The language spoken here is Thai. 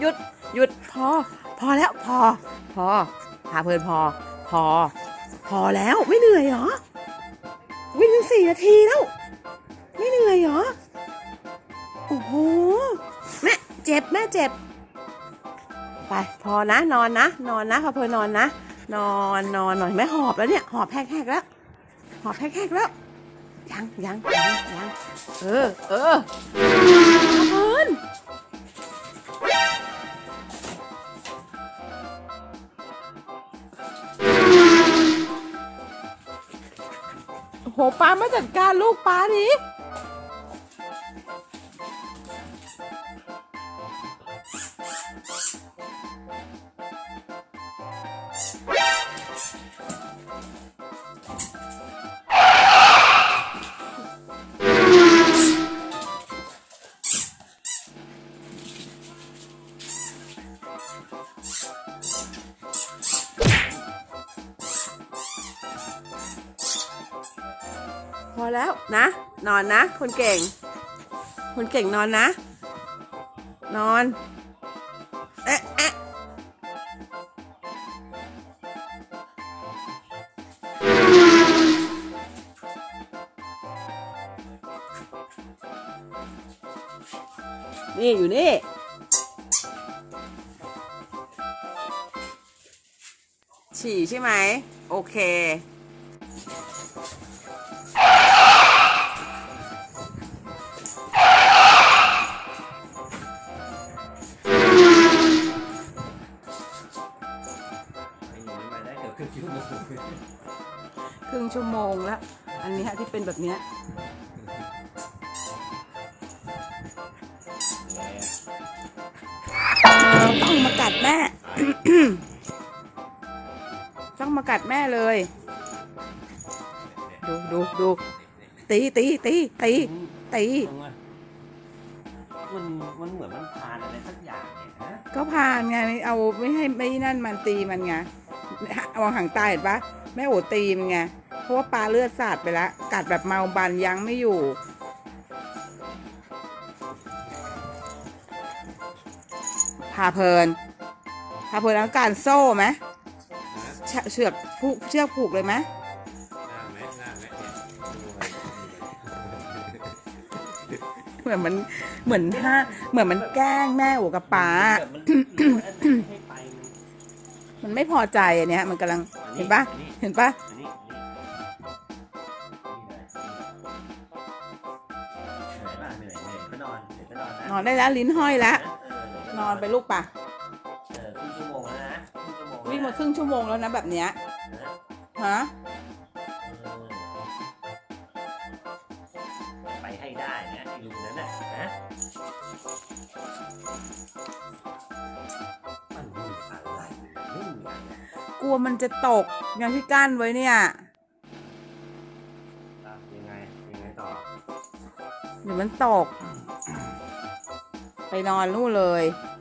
หยุดหยุดพอ พอแล้วพอ พอพาเพลินพอ พอ พอแล้วไม่เหนื่อยเหรอวิ่งสี่นาทีแล้ว ไม่เหนื่อยเหรอโอ้โหแม่เจ็บแม่เจ็บ ไปพอนะนอนนะ นอนนะพาเพลินนอนนะ นอนนอนหน่อยแม่หอบแล้วเนี่ยหอบแหกๆแล้วหอบแหกๆแล้วยังยังยังยังเออเออพาเพลิน โหป้ามาจัดการลูกป้าดิ พอแล้วนะ นอนนะ คนเก่ง คนเก่งนอนนะ นอนเอ๊ะเอ๊ะนี่อยู่นี่ฉี่ใช่ไหม โอเค ครึ่งชั่วโมงครึ่งชั่วโมงแล้ว อันนี้ฮะที่เป็นแบบเนี้ยต้องมากัดแม่ ต้องมากัดแม่เลย ดูดูดูตีตีตีตีตีมันมันเหมือนมันผ่านอะไรสักอย่างเนี่ยฮะก็ผ่านไงไม่เอาไม่ให้ไม่นั่นมันตีมันไง เอาหางตาเห็นปะแม่โอตีมันไงเพราะว่าปลาเลือดสาดไปแล้วกัดแบบเมาบันยั้งไม่อยู่ พาเพลิน พาเพลินเอาการโซ่ไหมเชเชือกผูกเชือกผูกเลยไหมหน้าไหมหน้าไหมเนี่ยเหมือนมันเหมือนถ้าเหมือนมันแกล้งแม่โอกับป้าแบบ มันให้ไปมันไม่พอใจอันเนี้ยมันกำลังมัเห็นปะอัเห็นปะอันนี้อันนี้นี่เลยนี่เลยเหนื่อยป่ะเหนื่อยเหนื่อยก็นอนเหนื่อยก็นอนนะนอนได้แล้วลิ้นห้อยแล้วเออเหยก็นอนไปลูกปะเออครึ่งชั่วโมงแล้วนะครึ่งชั่วโมงวิ่งมาครึ่งชั่วโมงแล้วนะแบบเนี้ยนะฮะเออไปให้ได้นะไอ้ลุงนั้นน่ะ ลัวมันจะตกอย่างที่กั้นไว้เนี่ยอะยังไงยังไงต่อเดี๋ยวมันตก ไปนอนนู่นเลยเ